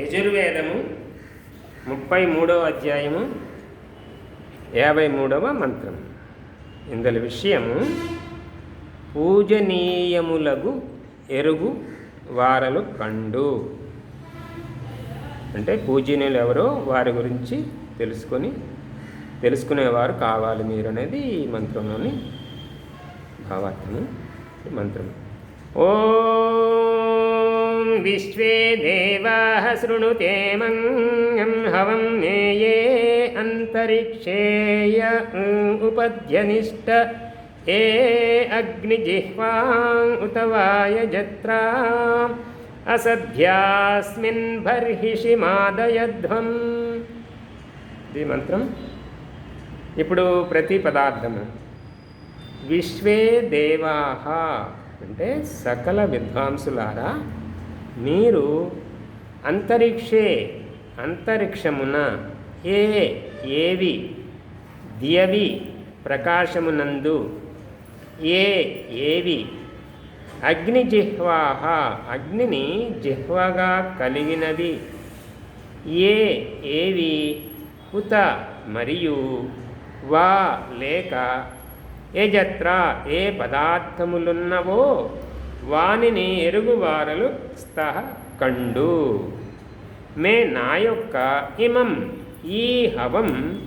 యజుర్వేదము ముప్పై మూడవ అధ్యాయము యాభై మూడవ మంత్రం. ఇందులో విషయము పూజనీయములగు ఎరుగు వారలు కండు. అంటే పూజనీయులు ఎవరో వారి గురించి తెలుసుకొని తెలుసుకునేవారు కావాలి మీరు అనేది ఈ మంత్రంలోని భావార్థము మంత్రం ఓ విశ్వే దేవా శృణుతే మంగం హవం మేయే అంతరిక్షేయ ఉపధ్యనిష్ట ఏ అగ్నిజిహ్వాం ఉత వాయజత్రా అసధ్యాస్మిన్ బర్హిషి మాదయధ్వం ఇది మంత్రం ఇప్పుడు ప్రతి పదార్థము విశ్వే దేవాహ అంటే సకల విద్వాంసులారా మీరు అంతరిక్షే అంతరిక్షమున ఏ ఏవి దియవి ప్రకాశమునందు ఏ ఏవి. అగ్ని జిహ్వాహ అగ్నిని జిహ్వగా కలిగినవి ఏ ఏవి ఉత మరియు వా లేక ఏజత్ర ఏ పదార్థములున్నవో వానిని ఎరుగువారలు స్థ కండు. మే నా యొక్క ఇమం ఈ హవం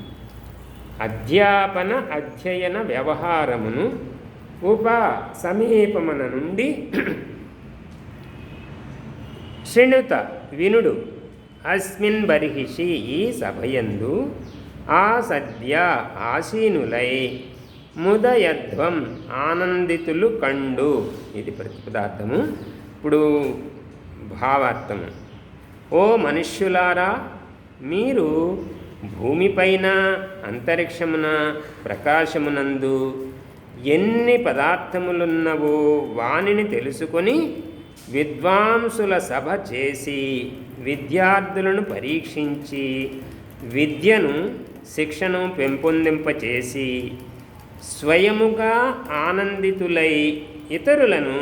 అధ్యాపన అధ్యయన వ్యవహారమును ఉప సమీపమున నుండి శృణుత వినుడు. అస్మిన్ బర్హిషి ఈ సభయందు ఆ సద్య ఆసీనులై ముదయధ్వం ఆనందితులు కండు ఇది ప్రతిపదార్థము ఇప్పుడు భావార్థము. ఓ మనుష్యులారా మీరు భూమిపైన అంతరిక్షమున ప్రకాశమునందు ఎన్ని పదార్థములున్నవో వానిని తెలుసుకొని విద్వాంసుల సభ చేసి విద్యార్థులను పరీక్షించి విద్యను శిక్షను పెంపొందింపచేసి స్వయముగా ఆనందితులై ఇతరులను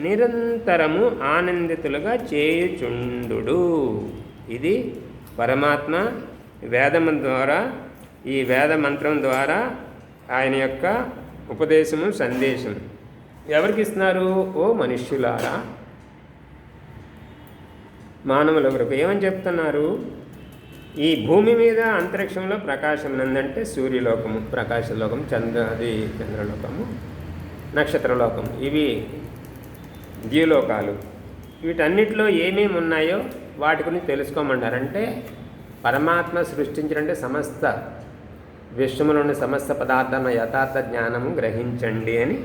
నిరంతరము ఆనందితులుగా చేయుచుండు ఇది పరమాత్మ వేదము ద్వారా ఈ వేద మంత్రం ద్వారా ఆయన యొక్క ఉపదేశము సందేశం. ఎవరికి ఇస్తున్నారు ఓ మనుష్యులారా? మానవుల వరకు ఏమని చెప్తున్నారు? ఈ భూమి మీద అంతరిక్షంలో ప్రకాశం నందంటే సూర్యలోకము ప్రకాశలోకం చంద్ర అది చంద్రలోకము నక్షత్రలోకం ఇవి ద్యులోకాలు వీటన్నిటిలో ఏమేమి ఉన్నాయో వాటి గురించి తెలుసుకోమన్నారంటే పరమాత్మ సృష్టించినంటే సమస్త విశ్వములోని సమస్త పదార్థాల యథార్థ జ్ఞానము గ్రహించండి అని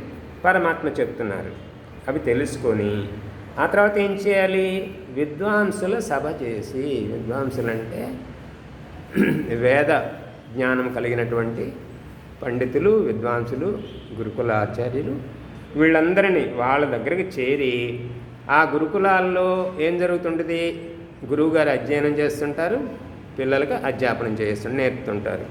పరమాత్మ చెప్తున్నారు. అవి తెలుసుకొని ఆ తర్వాత ఏం చేయాలి? విద్వాంసుల సభ చేసి విద్వాంసులంటే వేద జ్ఞానం కలిగినటువంటి పండితులు విద్వాంసులు గురుకుల ఆచార్యులు వీళ్ళందరినీ వాళ్ళ దగ్గరికి చేరి ఆ గురుకులాల్లో ఏం జరుగుతుంటుంది? గురువుగారు అధ్యయనం చేస్తుంటారు పిల్లలకు అధ్యాపనం చేస్తు నేర్పుతుంటారు.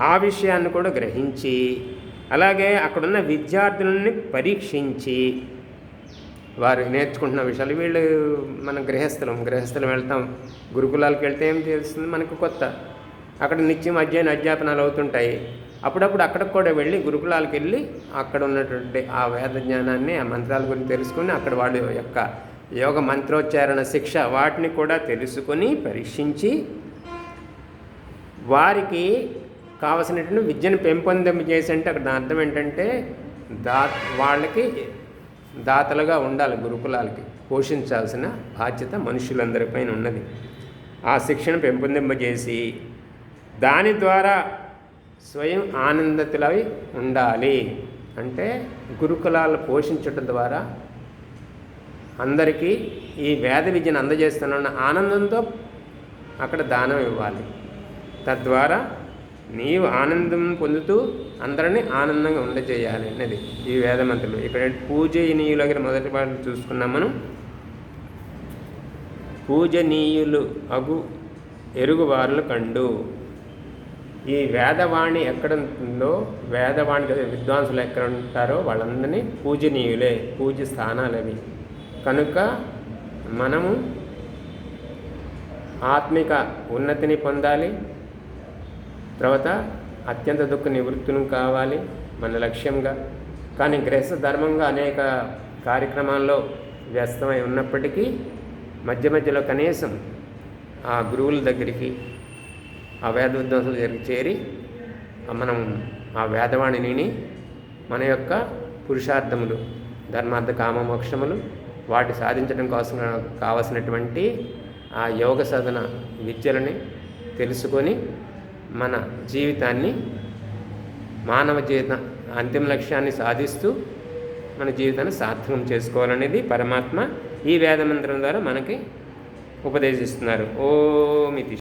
ఆ విషయాన్ని కూడా గ్రహించి అలాగే అక్కడున్న విద్యార్థులని పరీక్షించి వారు నేర్చుకుంటున్న విషయాలు వీళ్ళు మన గృహస్థలం గృహస్థలం వెళ్తాం. గురుకులాలకు వెళ్తే ఏం తెలుస్తుంది? మనకు కొత్త. అక్కడ నిత్యం అధ్యయన అధ్యాపనాలు అవుతుంటాయి. అప్పుడప్పుడు అక్కడికి కూడా వెళ్ళి గురుకులాలకు వెళ్ళి అక్కడ ఉన్నటువంటి ఆ వేద జ్ఞానాన్ని ఆ మంత్రాల గురించి తెలుసుకుని అక్కడ వాడి యొక్క యోగ మంత్రోచ్చారణ శిక్ష వాటిని కూడా తెలుసుకొని పరీక్షించి వారికి కావలసినటువంటి విద్యను పెంపొందింపజేసి అంటే అక్కడ అర్థం ఏంటంటే దా వాళ్ళకి దాతలుగా ఉండాలి గురుకులాలకి. పోషించాల్సిన బాధ్యత మనుషులందరిపైన ఉన్నది. ఆ శిక్షణ పెంపొందింపజేసి దాని ద్వారా స్వయం ఆనందితులవి ఉండాలి. అంటే గురుకులాలు పోషించడం ద్వారా అందరికీ ఈ వేద విద్యను అందజేస్తున్న ఆనందంతో అక్కడ దానం ఇవ్వాలి. తద్వారా నీవు ఆనందం పొందుతూ అందరినీ ఆనందంగా ఉండజేయాలి అన్నది ఈ వేదమంతులు ఇక్కడ పూజనీయుల దగ్గర మొదటి పాట చూసుకున్నాం మనం. పూజనీయులు అగు ఎరుగువారులు కండు. ఈ వేదవాణి ఎక్కడ ఉంటుందో వేదవాణి విద్వాంసులు ఎక్కడ ఉంటారో వాళ్ళందరినీ పూజనీయులే పూజ స్థానాలు అవి కనుక మనము ఆత్మిక ఉన్నతిని పొందాలి తర్వాత అత్యంత దుఃఖ నివృత్తులు కావాలి మన లక్ష్యంగా. కానీ గ్రహస్థ ధర్మంగా అనేక కార్యక్రమాల్లో వ్యస్తమై ఉన్నప్పటికీ మధ్య మధ్యలో కనీసం ఆ గురువుల దగ్గరికి ఆ వేద విద్వాంసుల దగ్గరికి చేరి మనం ఆ వేదవాణిని మన యొక్క పురుషార్థములు ధర్మార్థ కామ మోక్షములు వాటి సాధించడం కోసం కావలసినటువంటి ఆ యోగ సాధన విద్యలని తెలుసుకొని మన జీవితాన్ని మానవ జీవిత అంతిమ లక్ష్యాన్ని సాధిస్తూ మన జీవితాన్ని సార్థకం చేసుకోవాలనేది పరమాత్మ ఈ వేదమంత్రం ద్వారా మనకి ఉపదేశిస్తున్నారు. ఓమితి